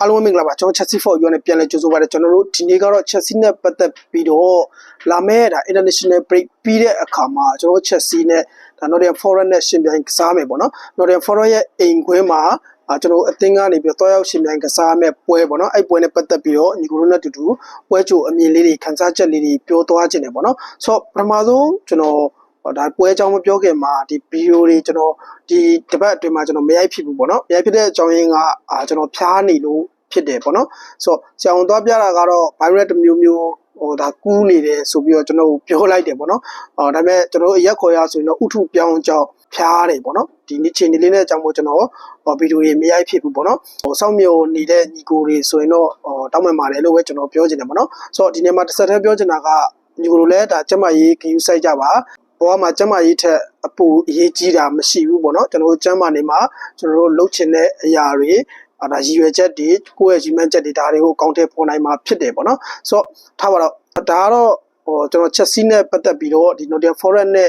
အားလုံးပဲမင်္ဂလာပါကျွန်တော် Chelsea for you နဲ့ပြန်လည်ကြိုဆိုပါရစေကျွန်တော်တို့ဒီနေ့ကတော့ Chelsea နဲ့ပတ်သက်ပြီးတော့လာမယ့်ဒါ international break ပြီးတဲ့အခါမှာကျွန်တော်တို့ Chelsea နဲ့ဒါ Nottingham Forest နဲ့ရှင်ပြိုင်ကစားမယ်ပေါ့နော် Nottingham Forest ရဲ့အိမ်ခွင်းမှာအာကျွန်တော်တို့အသင်းကနေပြီးတော့တွားရောက်ရှင်ပြိုင်ကစားမဲ့ပွဲပေါ့နော်အဲ့ပွဲနဲ့ပတ်သက်ပြီးတော့ညီကိုတို့နဲ့အတူတူပွဲကြိုအမြင်လေးတွေခန်းစားချက်လေးတွေပြောသွားခြင်းတယ်ပေါ့နော်ဆိုတော့ပထမဆုံးကျွန်တော်ဟော ဒါပွဲအကြောင်းမပြောခင်မှာဒီဗီဒီယိုတွေကျွန်တော်ဒီတပတ်အတွင်းမှာကျွန်တော်မရိုက်ဖြစ်ဘူးပေါ့နော်မရိုက်ဖြစ်တဲ့အကြောင်းရင်းကအာကျွန်တော်ဖျားနေလို့ဖြစ်တယ်ပေါ့နော်ဆိုတော့ဆရာဝန်သွားပြတာကတော့ virus တစ်မျိုးမျိုးဟိုဒါကူးနေတယ်ဆိုပြီးတော့ကျွန်တော်ပြောလိုက်တယ်ပေါ့နော်အော်ဒါပေမဲ့ကျွန်တော်တို့ရက်ခေါ်ရဆိုရင်တော့ဥထုပြောင်းကြောင်းဖျားတယ်ပေါ့နော်ဒီနေ့ချိန်ဒီလေးနဲ့အကြောင်းမို့ကျွန်တော်ဟောဗီဒီယိုတွေမရိုက်ဖြစ်ဘူးပေါ့နော်ဟိုစောင့်မျိုးနေတဲ့ညီကိုတွေဆိုရင်တော့ဟောတောင်းပန်ပါတယ်လို့ပဲကျွန်တော်ပြောချင်တယ်ပေါ့နော်ဆိုတော့ဒီနေ့မှာတစ်ဆက်တည်းပြောချင်တာကညီကိုတို့လည်းဒါကျမရေးခယူဆိုင်ကြပါ ဘဝမှာကျမကြီးထက်အပူအရေးကြီးတာမရှိဘူးပေါ့နော်ကျွန်တော်တို့ကျမနေမှာကျွန်တော်တို့လှုပ်ချင်တဲ့အရာတွေအာဒါရည်ရွယ်ချက်တွေကိုယ့်ရဲ့ရည်မှန်းချက်တွေဒါတွေကိုအကောင့်ထဲပေါ်နိုင်မှာဖြစ်တယ်ပေါ့နော်ဆိုတော့ထားပါတော့ဒါကတော့ဟိုကျွန်တော်ချက်စီနဲ့ပတ်သက်ပြီးတော့ဒီ Nottingham Forest နဲ့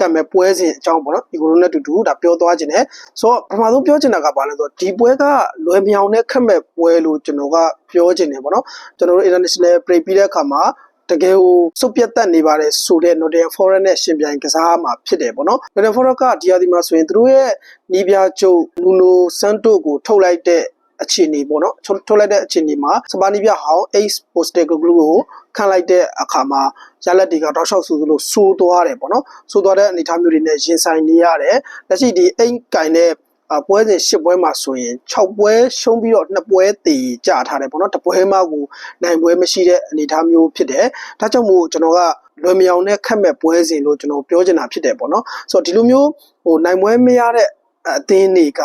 ကံမဲ့ပွဲစဉ်အကြောင်းပေါ့နော်ဒီကိုလိုနဲ့အတူတူဒါပြောသွားခြင်းနဲ့ဆိုတော့ပထမဆုံးပြောချင်တာကဘာလဲဆိုတော့ဒီပွဲကလွယ်မြောင်နဲ့ခက်မဲ့ပွဲလို့ကျွန်တော်ကပြောချင်တယ်ပေါ့နော်ကျွန်တော်တို့ international break ပြီးတဲ့အခါမှာ တကယ်ကိုစုပ်ပြတ်တက်နေပါတယ်ဆိုတဲ့ Nottingham Forest နဲ့ရှင်ပြိုင်ကစားမှာဖြစ်တယ်ပေါ့နော် Nottingham Forest ကဒီယာဒီမှာဆိုရင်သူတို့ရဲ့နီးပြကျုပ် Nuno Santo ကိုထုတ်လိုက်တဲ့အခြေအနေပေါ့နော်ထုတ်ထုတ်လိုက်တဲ့အခြေအနေမှာစပါနီးပြဟောင်း Ace Postecoglou ကိုခံလိုက်တဲ့အခါမှာရလက်တွေကတောက်လျှောက်ဆူဆူလို့စိုးသွားတယ်ပေါ့နော်စိုးသွားတဲ့အနေအထားမျိုးတွေနဲ့ရင်ဆိုင်နေရတယ်လက်ရှိဒီအိမ်ကင်တဲ့အ ပွဲစဉ်၈ပွဲမှာဆိုရင်6ပွဲရှုံးပြီးတော့2ပွဲတည်ကြထားတယ်ပေါ့နော်တပွဲမှကိုနိုင်ပွဲမရှိတဲ့အနေအထားမျိုးဖြစ်တယ်ဒါကြောင့်မို့ကျွန်တော်ကလွယ်မြောင်နဲ့ခက်မဲ့ပွဲစဉ်လို့ကျွန်တော်ပြောချင်တာဖြစ်တယ်ပေါ့နော်ဆိုတော့ဒီလိုမျိုးဟိုနိုင်ပွဲမရတဲ့အသင်းတွေက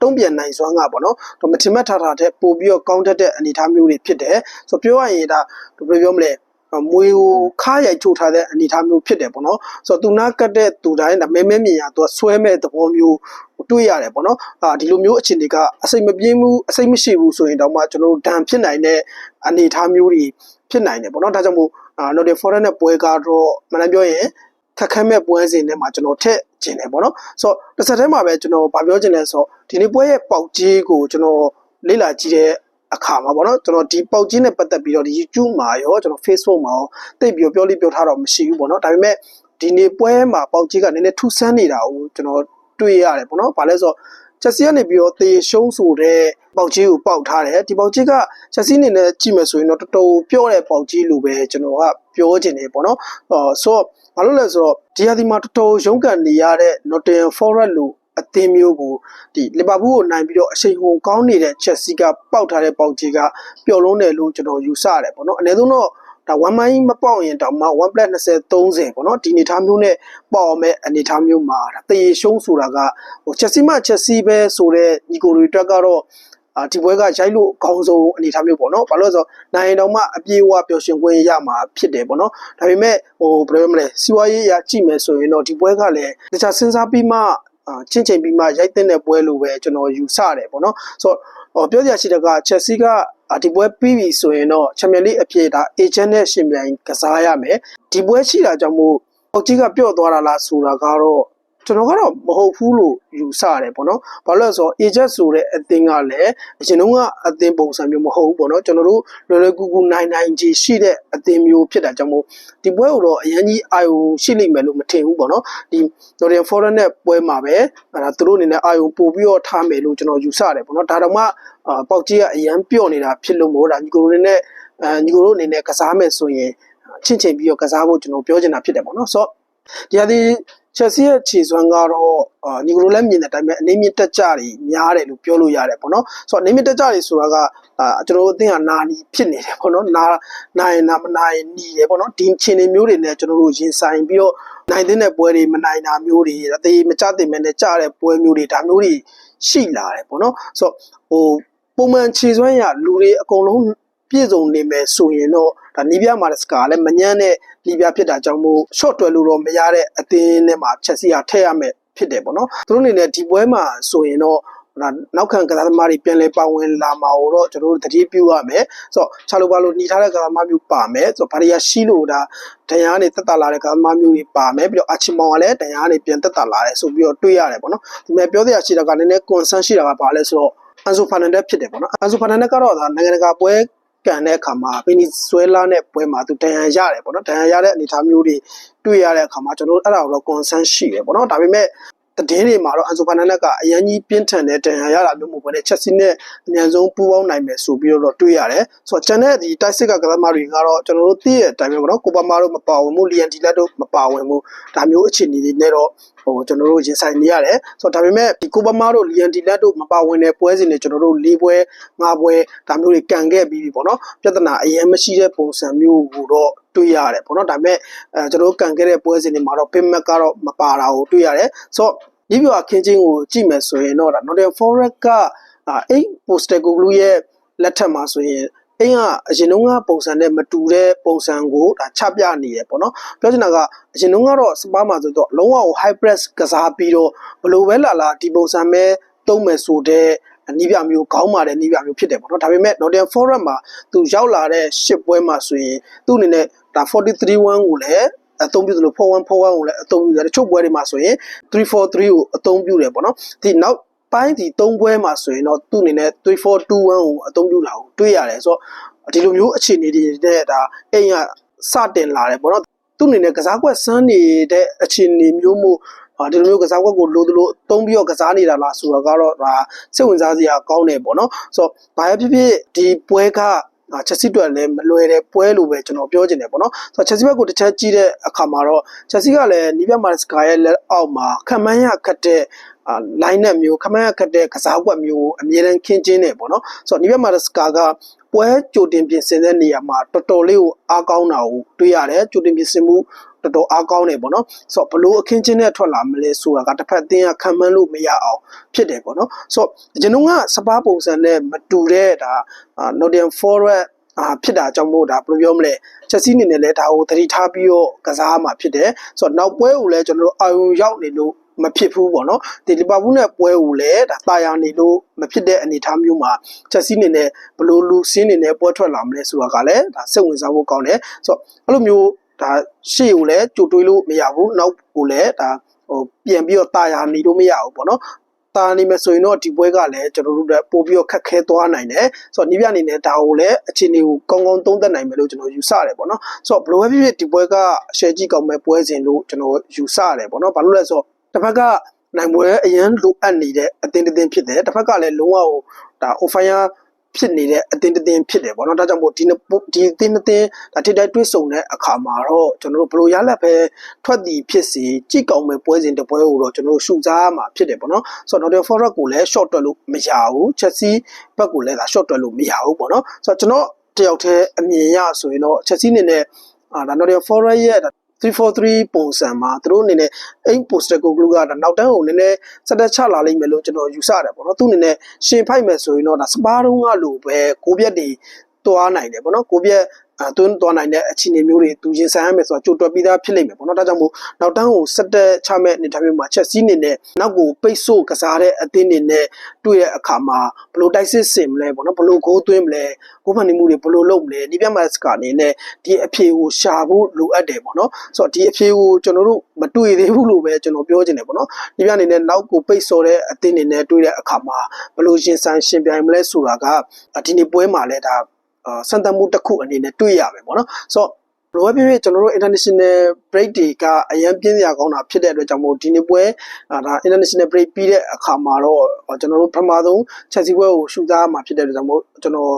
တုံ့ပြန်နိုင်စွမ်းကပေါ့နော်တော့မထင်မှတ်ထားတာတဲ့ပို့ပြီးတော့ကောင်းတတ်တဲ့အနေအထားမျိုးတွေဖြစ်တယ်ဆိုတော့ပြောရရင်ဒါဘယ်လိုပြောမလဲ မွေကိုခါရိုက်ထုတ်ထားတဲ့အနေအထားမျိုးဖြစ်တယ်ပေါ့နော်ဆိုတော့သူနာကတ်တဲ့သူတိုင်းဒါမဲမဲမြင်ရသူကဆွဲမဲ့သဘောမျိုးတွေ့ရတယ်ပေါ့နော်အာဒီလိုမျိုးအခြေအနေကအစိတ်မပြင်းဘူးအစိတ်မရှိဘူးဆိုရင်တော့မှကျွန်တော်တို့ဒဏ်ဖြစ်နိုင်တဲ့အနေအထားမျိုးတွေဖြစ်နိုင်တယ်ပေါ့နော်ဒါကြောင့်မို့အာ Note Foreign နဲ့ပွဲကတော့မနက်ပြောရင်ခက်ခဲမဲ့ပွဲစဉ်ထဲမှာကျွန်တော်ထည့်ကျင်တယ်ပေါ့နော်ဆိုတော့တစ်ဆက်တည်းမှာပဲကျွန်တော်ဗာပြောချင်လဲဆိုတော့ဒီနေ့ပွဲရဲ့ပေါက်ကြီးကိုကျွန်တော်လေ့လာကြည့်တဲ့ အခါမှာပေါ့နော်ကျွန်တော်ဒီပေါက်ကြီးနဲ့ပတ်သက်ပြီးတော့ဒီ YouTube မှာရောကျွန်တော် Facebook မှာရောတိတ်ပြီးပြောလိပြောထားတော့မရှိဘူးပေါ့နော်ဒါပေမဲ့ဒီနေ့ပွဲမှာပေါက်ကြီးကနည်းနည်းထူဆန်းနေတာကိုကျွန်တော်တွေ့ရတယ်ပေါ့နော်ဘာလဲဆိုတော့ချက်စီကနေပြီးတော့သေရှုံးဆိုတဲ့ပေါက်ကြီးကိုပေါက်ထားတယ်ဒီပေါက်ကြီးကချက်စီအနေနဲ့ကြည့်မယ်ဆိုရင်တော့တော်တော်ပြောတဲ့ပေါက်ကြီးလိုပဲကျွန်တော်ကပြောချင်တယ်ပေါ့နော်အော်ဆိုတော့ဘာလို့လဲဆိုတော့ဒီဟာဒီမှာတော်တော်ရုန်းကန်နေရတဲ့ Nottingham Forest လို့ အသင်းမျိုးကိုဒီလီဗာပူးကိုနိုင်ပြီးတော့အချိန်ကုန်ကောင်းနေတဲ့ချက်စီကပေါက်ထားတဲ့ပေါက်ကြီးကပျော်လုံးတယ်လို့ကျွန်တော်ယူဆရတယ်ပေါ့နော်အနည်းဆုံးတော့ဒါ1မိုင်းမပေါက်ရင်တောင်မှ1 plus 20 30ပေါ့နော်ဒီအနေထားမျိုးနဲ့ပေါက်မဲ့အနေထားမျိုးမှာဒါတရေရှုံးဆိုတာကဟိုချက်စီမှချက်စီပဲဆိုတဲ့ညီကိုတွေအတွက်ကတော့အာဒီပွဲကရိုက်လို့အကောင်းဆုံးအနေအထားမျိုးပေါ့နော်ဘာလို့လဲဆိုတော့နိုင်တောင်မှအပြေးအဝပျော်ရွှင်ခွင့်ရမှာဖြစ်တယ်ပေါ့နော်ဒါပေမဲ့ဟိုဘယ်လိုမလဲစီးပွားရေးအရကြည့်မယ်ဆိုရင်တော့ဒီပွဲကလည်းတခြားစဉ်းစားပြီးမှအာ ချင်းချင်းပြီးမှရိုက်တဲ့ပွဲလိုပဲကျွန်တော်ယူဆတယ်ပေါ့နော်ဆိုတော့ပြောစရာရှိတဲ့ကချက်စီကဒီပွဲပြီးပြီဆိုရင်တော့ချန်ပီယံလိအဖြစ်ဒါ agent နဲ့ရှင်ပြိုင်ကစားရမယ်ဒီပွဲရှိတာကြောင့်မို့အောက်ကြီးကပြော့သွားတာလားဆိုတာကတော့ ကျွန်တော်ကတော့မဟုတ်ဘူးလို့ယူဆရတယ်ပေါ့နော်။ဘာလို့လဲဆိုတော့ agent ဆိုတဲ့အသင်းကလည်းအရင်တုန်းကအသင်းပုံစံမျိုးမဟုတ်ဘူးပေါ့နော်။ကျွန်တော်တို့လွယ်လွယ်ကူကူနိုင်နိုင်ကြီးရှိတဲ့အသင်းမျိုးဖြစ်တာကြောင့်မို့ဒီပွဲကိုတော့အရင်ကြီးအာယုံရှိလိမ့်မယ်လို့မထင်ဘူးပေါ့နော်။ဒီ Northern Forest နဲ့ပွဲမှာပဲအဲဒါသူတို့အနေနဲ့အာယုံပို့ပြီးတော့ထားမယ်လို့ကျွန်တော်ယူဆတယ်ပေါ့နော်။ဒါတော့မှအာပေါက်ကြီးကအရန်ပြော့နေတာဖြစ်လို့မို့ဒါညီကိုတို့အနေနဲ့အဲညီကိုတို့အနေနဲ့ကစားမယ်ဆိုရင်ချင်းချင်းပြီးတော့ကစားဖို့ကျွန်တော်ပြောချင်တာဖြစ်တယ်ပေါ့နော်။ဆိုတော့ဒီဟာဒီ ချက်စီရဲ့ခြေစွမ်းကတော့အာညီကလိုလည်းမြင်တဲ့အတိုင်းပဲအနေမြင့်တက်ကြတွေများတယ်လို့ပြောလို့ရတယ်ပေါ့နော်ဆိုတော့အနေမြင့်တက်ကြတွေဆိုတာကအာကျွန်တော်တို့အသင်ကနာနီဖြစ်နေတယ်ပေါ့နော်နာနိုင်နာမနိုင်နီတယ်ပေါ့နော်ဒီခြေနေမျိုးတွေနဲ့ကျွန်တော်တို့ရင်ဆိုင်ပြီးတော့နိုင်တဲ့ပွဲတွေမနိုင်တာမျိုးတွေအသေးမကြတဲ့မဲနဲ့ကြားတဲ့ပွဲမျိုးတွေဒါမျိုးတွေရှိလာတယ်ပေါ့နော်ဆိုတော့ဟိုပုံမှန်ခြေစွမ်းရလူတွေအကုန်လုံးပြည့်စုံနေမယ်ဆိုရင်တော့ ဒါနီးပြမာစကာလည်းမညမ်းတဲ့နီးပြဖြစ်တာကြောင့်မို့ short တွယ်လို့တော့မရတဲ့အသင်းထဲမှာချက်စီရထည့်ရမယ်ဖြစ်တယ်ပေါ့နော်သူတို့အနေနဲ့ဒီပွဲမှာဆိုရင်တော့ဒါနောက်ခံကစားသမားတွေပြန်လဲပါဝင်လာမှာတော့ကျွန်တော်တို့တတိပြုရမယ်ဆိုတော့ချာလိုပါလို့ညီထားတဲ့ကစားသမားမျိုးပါမယ်ဆိုတော့ဘာတွေကရှိလို့ဒါဒဏ်ရာကနေတက်တာလာတဲ့ကစားသမားမျိုးတွေပါမယ်ပြီးတော့အချီမောင်ကလည်းဒဏ်ရာကနေပြန်တက်တာလာတယ်ဆိုပြီးတော့တွေးရတယ်ပေါ့နော်ဒီမဲ့ပြောစရာရှိတာကနည်းနည်း concern ရှိတာကဘာလဲဆိုတော့အန်ဆိုဖာနန်ဒက်ဖြစ်တယ်ပေါ့နော်အန်ဆိုဖာနန်ဒက်ကတော့ဒါနိုင်ငံတကာပွဲ ကန်တဲ့အခါမှာဗီနီဇွဲလားနဲ့ပွဲမှာသူတန်ရန်ရတယ်ပေါ့နော်တန်ရန်ရတဲ့အနေအထားမျိုးတွေတွေ့ရတဲ့အခါမှာကျွန်တော်တို့အဲ့ဒါကိုတော့ concern ရှိတယ်ပေါ့နော်ဒါပေမဲ့ တည်င်းတွေမှာတော့အန်ဆိုဖာနန်ဒက်ကအရန်ကြီးပြင်းထန်တဲ့တန်ရန်ရတာမျိုးမဟုတ်ဘဲနဲ့ချက်စီနဲ့အမြန်ဆုံးပူးပေါင်းနိုင်မယ်ဆိုပြီးတော့တွေ့ရတယ်ဆိုတော့ကျန်တဲ့ဒီတိုက်စစ်ကကစားမတွေကတော့ကျွန်တော်တို့သိရတဲ့အတိုင်းပဲပေါ့နော်ကိုပါမာတို့မပါဝင်ဘူးလီယန်ဒီလက်တို့မပါဝင်ဘူးဒါမျိုးအခြေအနေတွေနဲ့တော့ဟိုကျွန်တော်တို့ရင်ဆိုင်နေရတယ်ဆိုတော့ဒါပေမဲ့ဒီကိုပါမာတို့လီယန်ဒီလက်တို့မပါဝင်တဲ့ပွဲစဉ်တွေကျွန်တော်တို့၄ပွဲ၅ပွဲဒါမျိုးတွေကန်ခဲ့ပြီးပြီပေါ့နော်ပြဿနာအရင်မရှိတဲ့ပုံစံမျိုးကိုတော့တွေ့ရတယ်ပေါ့နော်ဒါပေမဲ့အဲကျွန်တော်တို့ကန်ခဲ့တဲ့ပွဲစဉ်တွေမှာတော့ပင်မက်ကတော့မပါတာကိုတွေ့ရတယ်ဆိုတော့ ဒီပြအခင်းချင်းကိုကြည့်မယ်ဆိုရင်တော့ဒါ Nottingham Forest ကအိတ် poster ကိုလူရဲ့လက်ထက်မှာဆိုရင်အိမ်ကအရင်တုန်းကပုံစံနဲ့မတူတဲ့ပုံစံကိုဒါချပြနေရပေါ့နော်ပြောချင်တာကအရင်တုန်းကတော့စပါးမှာဆိုတော့လုံးဝကို high press ကစားပြီးတော့ဘလို့ပဲလာလာဒီပုံစံပဲတုံးမယ်ဆိုတဲ့နီးပြမျိုးခေါင်းမာတဲ့နီးပြမျိုးဖြစ်တယ်ပေါ့နော်ဒါပေမဲ့ Nottingham Forest မှာသူရောက်လာတဲ့ရှစ်ပွဲမှာဆိုရင်သူ့အနေနဲ့ဒါ43-1ကိုလည်း အသုံးပြုသလို4141ကိုလည်းအသုံးပြုတယ်တချို့ပွဲတွေမှာဆိုရင်343ကိုအသုံးပြုတယ်ပေါ့နော်ဒီနောက်ပိုင်းဒီ၃ပွဲမှာဆိုရင်တော့သူ့အနေနဲ့3421ကိုအသုံးပြုတာကိုတွေ့ရတယ်ဆိုတော့ဒီလိုမျိုးအခြေအနေတွေနဲ့ဒါအိမ်ကစတင်လာတယ်ပေါ့နော်သူ့အနေနဲ့ကစားကွက်စမ်းနေတဲ့အခြေအနေမျိုးမို့ဒီလိုမျိုးကစားကွက်ကိုလိုသလိုအသုံးပြီးတော့ကစားနေတာလားဆိုတော့ကတော့ဒါစိတ်ဝင်စားစရာကောင်းတယ်ပေါ့နော်ဆိုတော့ဘာဖြစ်ဖြစ်ဒီပွဲက ချက်စီအတွက်လည်းမလွယ်တဲ့ပွဲလို့ပဲကျွန်တော်ပြောချင်တယ်ပေါ့နော်ဆိုတော့ချက်စီဘက်ကိုတစ်ချက်ကြည့်တဲ့အခါမှာတော့ချက်စီကလည်းနီးပြမာစကာရဲ့လက်အောက်မှာခံမှန်းရခတ်တဲ့အာ line နဲ့မျိုးခမန်းရခတ်တဲ့ကစားကွက်မျိုးအမြဲတမ်းခင်းချင်းနေပေါ့နော်ဆိုတော့နီးပြမာစကာကပွဲကြိုတင်ပြင်ဆင်တဲ့နေရာမှာတော်တော်လေးကိုအားကောင်းတာကိုတွေ့ရတယ်ကြိုတင်ပြင်ဆင်မှု တော်တော်အားကောင်းတယ်ပေါ့နော်ဆိုတော့ဘလို့အခင်းချင်းနဲ့ထွက်လာမလဲဆိုတာကတစ်ဖက်အသင်းကခံမှန်းလို့မရအောင်ဖြစ်တယ်ပေါ့နော်ဆိုတော့ကျွန်တော်ကစပားပုံစံနဲ့မတူတဲ့ဒါ Nottingham Forest အာဖြစ်တာကြောင့်မို့ဒါဘယ်လိုပြောမလဲချက်စီးနေနဲ့လဲဒါကိုသတိထားပြီးတော့ကစားမှာဖြစ်တယ်ဆိုတော့နောက်ပွဲကိုလည်းကျွန်တော်တို့အာယုံရောက်နေလို့မဖြစ်ဘူးပေါ့နော်ဒီလီဗာပူးနဲ့ပွဲကိုလည်းဒါတာယာနေလို့မဖြစ်တဲ့အနေအထားမျိုးမှာချက်စီးနေနဲ့ဘယ်လိုလူစင်းနေနဲ့ပွဲထွက်လာမလဲဆိုတာကလည်းဒါစိတ်ဝင်စားဖို့ကောင်းတယ်ဆိုတော့အဲ့လိုမျိုး ဒါရှေ့ကိုလည်းကြိုတွေးလို့မရဘူးနောက်ကိုလည်းဒါဟိုပြန်ပြီးတော့တာယာနေလို့မရဘူးပေါ့နော်တာနေမယ်ဆိုရင်တော့ဒီပွဲကလည်းကျွန်တော်တို့ကပို့ပြီးတော့ခက်ခဲသွားနိုင်တယ်ဆိုတော့နီးပြအနေနဲ့ဒါကိုလည်းအခြေအနေကိုကောင်းကောင်းသုံးသပ်နိုင်မယ်လို့ကျွန်တော်ယူဆရတယ်ပေါ့နော်ဆိုတော့ဘယ်လိုပဲဖြစ်ဖြစ်ဒီပွဲကအရှယ်ကြီးကောင်းမဲ့ပွဲစဉ်လို့ကျွန်တော်ယူဆရတယ်ပေါ့နော်ဘာလို့လဲဆိုတော့တစ်ဖက်ကနိုင်ပွဲအရင်လိုအပ်နေတဲ့အတင်းတင်းဖြစ်တယ်တစ်ဖက်ကလည်းလုံးဝဟိုဒါ offer ဖြစ်နေတဲ့အတင်းတင်းဖြစ်တယ်ပေါ့နော်ဒါကြောင့်မို့ဒီဒီအတင်းတင်းဒါထိတိုက်တွေးဆုံတဲ့အခါမှာတော့ကျွန်တော်တို့ဘလို့ရလက်ပဲထွက်သည်ဖြစ်စီကြည့်ကောင်းမဲ့ပွဲစဉ်တစ်ပွဲကိုတော့ကျွန်တော်တို့ရှုစားမှာဖြစ်တယ်ပေါ့နော်ဆိုတော့ Nottingham Forest ကိုလည်း short တွက်လို့မရဘူး Chelsea ဘက်ကိုလည်းဒါ short တွက်လို့မရဘူးပေါ့နော်ဆိုတော့ကျွန်တော်တယောက်တည်းအမြင်ရဆိုရင်တော့ Chelsea အနေနဲ့အာဒါ Nottingham Forest ရဲ့ 343ပုံစံမှာသူတို့အနေနဲ့အိမ် poster ကိုကလူကဒါနောက်တန်းကိုနည်းနည်းစက်တက်ချလာလိမ့်မယ်လို့ကျွန်တော်ယူဆတယ်ပေါ့နော်သူအနေနဲ့ရှင်ဖိုက်မယ်ဆိုရင်တော့ဒါစပါးတုံးကလိုပဲကိုပြက်တွေတွားနိုင်တယ်ပေါ့နော်ကိုပြက်အ သွင်းသွားနိုင်တဲ့အခြေအနေမျိုးတွေသူရင်ဆိုင်ရမယ်ဆိုတော့ကြိုတွက်ပြီးသားဖြစ်လိမ့်မယ်ပေါ့နော်ဒါကြောင့်မို့နောက်တန်းကိုစက်တက်ချမဲ့အနေထားမျိုးမှာချက်စီးနေနဲ့နောက်ကိုပိတ်ဆို့ကစားတဲ့အသင်းတွေနဲ့တွေ့တဲ့အခါမှာဘလို့တိုက်စစ်စင်မလဲပေါ့နော်ဘလို့ဂိုးသွင်းမလဲဂိုးဖန်နေမှုတွေဘလို့လုပ်မလဲဒီပြတ်မတ်စကအနေနဲ့ဒီအဖြေကိုရှာဖို့လိုအပ်တယ်ပေါ့နော်ဆိုတော့ဒီအဖြေကိုကျွန်တော်တို့မတွေ့သေးဘူးလို့ပဲကျွန်တော်ပြောချင်တယ်ပေါ့နော်ဒီပြအနေနဲ့နောက်ကိုပိတ်ဆို့တဲ့အသင်းတွေနဲ့တွေ့တဲ့အခါမှာဘလို့ရင်ဆိုင်ရှင်ပြိုင်မလဲဆိုတာကဒီနေ့ပွဲမှာလဲဒါအာ စံတမှုတစ်ခုအနေနဲ့တွေ့ရမယ်ပေါ့နော်ဆိုတော့ဘယ်လိုပဲဖြစ်ဖြစ်ကျွန်တော်တို့ international break တွေကအရန်ပြင်းစရာကောင်းတာဖြစ်တဲ့အတွက်ကြောင့်မို့ဒီနေ့ပွဲဒါ international break ပြီးတဲ့အခါမှာတော့ကျွန်တော်တို့ပထမဆုံး Chelsea ပွဲကိုရှုစားမှာဖြစ်တဲ့အတွက်ကြောင့်မို့ကျွန်တော်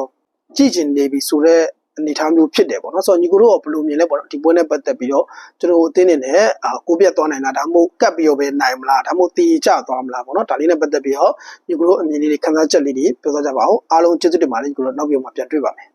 ကြည့်ချင်နေပြီဆိုတော့အနေထားမျိုးဖြစ်တယ်ပေါ့နော်ဆိုတော့ညီကိုတို့ကဘယ်လိုမြင်လဲပေါ့နော်ဒီပွဲနဲ့ပတ်သက်ပြီးတော့ကျွန်တော်အသင်းနေနဲ့အာကိုပြတ်သွားနိုင်လားဒါမှမဟုတ်ကတ်ပြီးတော့ပဲနိုင်မလားဒါမှမဟုတ်တီကျသွားမလားပေါ့နော်ဒါလေးနဲ့ပတ်သက်ပြီးတော့ညီကိုတို့အမြင်လေးတွေခန်းစားချက်လေးတွေပြောသွားကြပါဦးအားလုံးကျေးဇူးတင်ပါတယ်ညီကိုတို့နောက်ပြီးမှပြန်တွေ့ပါမယ်